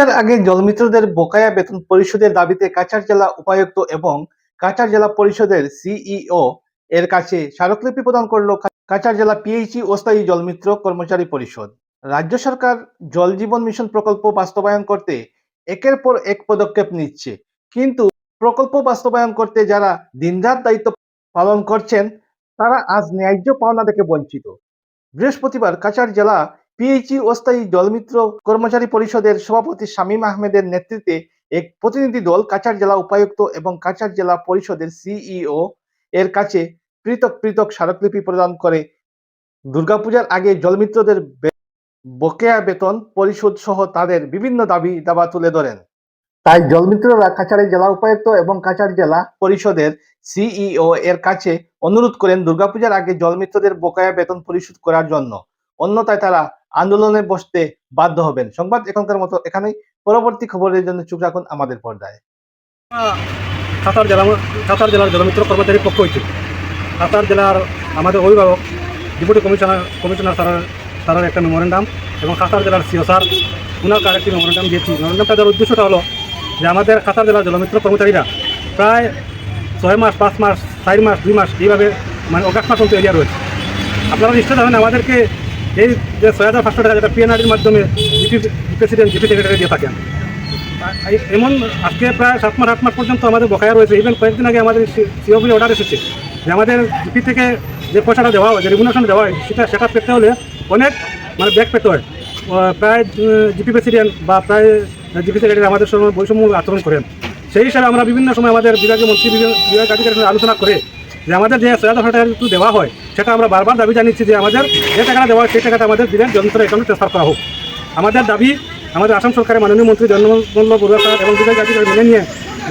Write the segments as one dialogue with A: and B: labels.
A: দুর্গাপূজার আগে জলমিত্রদের বকেয়া বেতন পরিশোধের দাবিতে কাছাড় জেলা উপায়ুক্ত এবং কাছাড় জেলা পরিষদের সিইও এর কাছে স্মারকলিপি প্রদান করল কাছাড় জেলা পিএইচই অস্থায়ী জলমিত্র কর্মচারী পরিষদ। রাজ্য সরকার জল জীবন মিশন প্রকল্প বাস্তবায়ন করতে একের পর এক পদক্ষেপ নিচ্ছে। কিন্তু প্রকল্প বাস্তবায়ন করতে যারা দিনরাত দায়িত্ব পালন করছেন, তারা আজ ন্যায্য পাওনা থেকে বঞ্চিত। বৃহস্পতিবার কাছাড় জেলা পিএইচই অস্থায়ী জলমিত্র কর্মচারী পরিষদের সভাপতি শামীম আহমেদের নেতৃত্বে এক প্রতিনিধি দল কাছাড় জেলা উপায়ুক্ত এবং কাছাড় জেলা পরিষদের সিইও এর কাছে পৃথক পৃথক স্মারকলিপি প্রদান করে। দুর্গাপূজার আগে জলমিত্রদের বকেয়া বেতন পরিশোধ সহ তাদের বিভিন্ন দাবি দাবা তুলে ধরেন। তাই জলমিত্ররা কাছাড়ের জেলা উপায়ুক্ত এবং কাছাড় জেলা পরিষদের সিইও এর কাছে অনুরোধ করেন দুর্গাপূজার আগে জলমিত্রদের বকেয়া বেতন পরিশোধ করার জন্য। অন্যথায় তারা আন্দোলনে বসতে বাধ্য হবেন। সংবাদ এখনকার মতো এখানেই। পরবর্তী খবরের জন্য চোখ রাখুন আমাদের পর্দায়।
B: সাতার জেলা সাতার জেলার জলমিত্র কর্মচারীর পক্ষ হইতে। সাতার জেলার আমাদের অভিভাবক, ডেপুটি কমিশনার কমিশনার স্যারের স্যারের একটা মেমোরেন্ডাম এবং সাতার জেলার সিও স্যার ওনার কার একটি মেমোরেন্ডাম দিয়েছি। মেমোরেন্ডামটা দেওয়ার উদ্দেশ্যটা হলো যে আমাদের সাতার জেলার জলমিত্র কর্মচারীরা প্রায় ছয় মাস, পাঁচ মাস, চার মাস, দুই মাস এইভাবে মানে অগাস্ট মাস এরিয়া রয়েছে। আপনারা নিশ্চয় জানেন আমাদেরকে এই যে ছয় হাজার পাঁচশো টাকা যেটা পিএনআরির মাধ্যমে জিপি প্রেসিডেন্ট জিপি সেক্রেটারি দিয়ে থাকেন। এমন আজকে প্রায় সাত মাস, আট মাস পর্যন্ত আমাদের বকায়া রয়েছে। ইভেন কয়েকদিন আগে আমাদের সিওপি অর্ডার এসেছে যে আমাদের জিপি থেকে যে পয়সাটা দেওয়া হয়, যে রেগুলেশন দেওয়া হয়, সেটা সেটা পেতে হলে অনেক মানে ব্যাক পেতে হয়। প্রায় জিপি প্রেসিডেন্ট বা প্রায় জিপি সেক্রেটারি আমাদের সঙ্গে বৈষম্য আচরণ করেন। সেই হিসাবে আমরা বিভিন্ন সময় আমাদের বিভাগীয় মন্ত্রী বিভাগ- সঙ্গে আলোচনা করে যে আমাদের যে ছয় হাজার টাকা একটু দেওয়া হয়, সেটা আমরা বারবার দাবি জানিয়েছি যে আমাদের যে টাকাটা দেওয়া হয়, সেই টাকাটা আমাদের দিনের যন্ত্র অ্যাকাউন্টে ট্রান্সফার করা হোক। আমাদের দাবি, আমাদের আসাম সরকারের মাননীয় মন্ত্রী জন্মমল্ল বড়ুয়া স্যার এবং বিভাগ আধিকারিক মেনে নিয়ে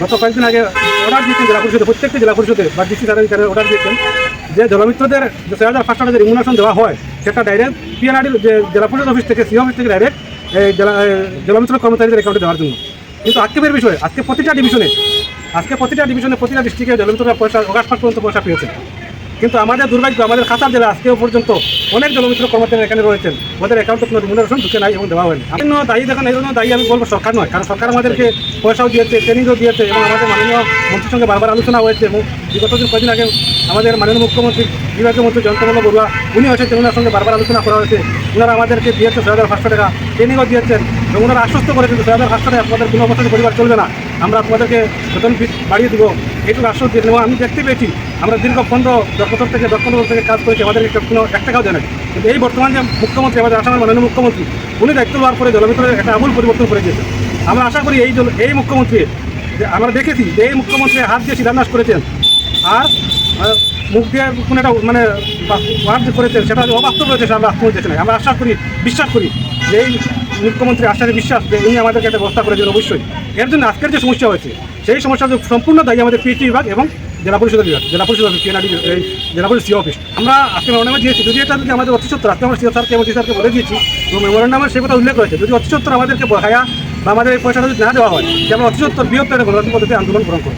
B: গত কয়েকদিন আগে অর্ডার দিয়েছেন জেলা পরিষদে, প্রত্যেকটি জেলা পরিষদে বা ডিসি স্যারের অর্ডার দিয়েছেন যে জলমিত্রদের যে ছয় হাজার পাঁচশো টাকা যে রিমুনেশন দেওয়া হয়, সেটা ডাইরেক্ট পিএনআরডির যে জেলা পরিষদ অফিস থেকে সি অফিস থেকে ডাইরেক্ট জেলা জলমিত্র কর্মচারীদের অ্যাকাউন্টে দেওয়ার জন্য। কিন্তু আক্ষেপের বিষয়, আজকে প্রতিটা ডিভিশনে আজকে প্রতিটা ডিভিশনে প্রতিটা ডিস্ট্রিক্টে জলমিত্ররা পয়সা, অগাস্ট মাস পর্যন্ত পয়সা পেয়েছে। কিন্তু আমাদের দুর্ভাগ্য, আমাদের খাতার জেলা আজকেও পর্যন্ত অনেক জলমিত্র কর্মচারী এখানে রয়েছেন। ওদের অ্যাকাউন্টে কোনো রিমুনারেশন ঢুকে নাই এবং দেওয়া হয়নি। আমি দায়ী দেখেন, এই জন্য দায়ী আমি বলব সরকার নয়, কারণ সরকার আমাদেরকে পয়সাও দিয়েছে ট্রেনিংও দিয়েছে এবং আমাদের মাননীয় মন্ত্রীর সঙ্গে বারবার আলোচনা হয়েছে এবং বিগত দিন কদিন আগে আমাদের মাননীয় মুখ্যমন্ত্রী, বিভাগীয় মন্ত্রী জয়ন্তমল্ল বড়ুয়া, উনি এসেছেন ওনার সঙ্গে বারবার আলোচনা করা হয়েছে। ওনারা আমাদেরকে দিয়েছে ছয় হাজার পাঁচশো টাকা ট্রেনিংও দিয়েছেন এবং ওনারা আশ্বস্ত করেছেন ছয় হাজার পাঁচশো টাকা আপনাদের কোনো অবস্থায় পরিবার চলবে না। আমরা আপনাদেরকে বেতন বাড়িয়ে দেবো। এইটুকু আশ্বাস দিয়ে এবং আমি দেখতে পেয়েছি। আমরা দীর্ঘ পনেরো বছর থেকে বছর থেকে কাজ করেছি, আমাদেরকে কোনো এক টাকাও দেয় কিন্তু এই বর্তমান যে মুখ্যমন্ত্রী, আমাদের আসামের মাননীয় মুখ্যমন্ত্রী, উনি দায়িত্ব হওয়ার পরে জলমিত্রের একটা আমূল পরিবর্তন করে দিয়েছেন। আমরা আশা করি এই এই মুখ্যমন্ত্রী, যে আমরা দেখেছি যে এই মুখ্যমন্ত্রী হাত দিয়ে শিলান্যাস করেছেন। আর মুখ দিয়ে কোনো একটা মানে ওয়ার্ড করেছেন, সেটা অবাস্তব রয়েছে আমরা আমরা আশা করি, বিশ্বাস করি যে এই মুখ্যমন্ত্রী আশ্বাসে বিশ্বাস যে উনি আমাদেরকে একটা ব্যবস্থা করে দেবেন অবশ্যই। এর জন্য আজকের যে সমস্যা হয়েছে, সেই সমস্যার সম্পূর্ণ দায়ী আমাদের পিএইচি বিভাগ এবং জেলা পরিষদের বিভাগ, জেলা পরিষদ এই জেলা পরিষদ সি অফিস আমরা আজকে মেমোরান্ডামে দিয়েছি যদি এটা যদি আমাদের অতি সত্তর আজকে আমরা সিও স্যারকে এবং স্যারকে বলে দিয়েছি তো মেমোরান্ডামের সে কথা উল্লেখ রয়েছে, যদি অতিসত্তর আমাদেরকে বহায়া বা আমাদের এই পয়সাটা যদি না দেওয়া হয়, যে আমরা অতিসত্তর বৃহত্তর গণতান্ত্রিক পদ্ধতি আন্দোলন গ্রহণ করব।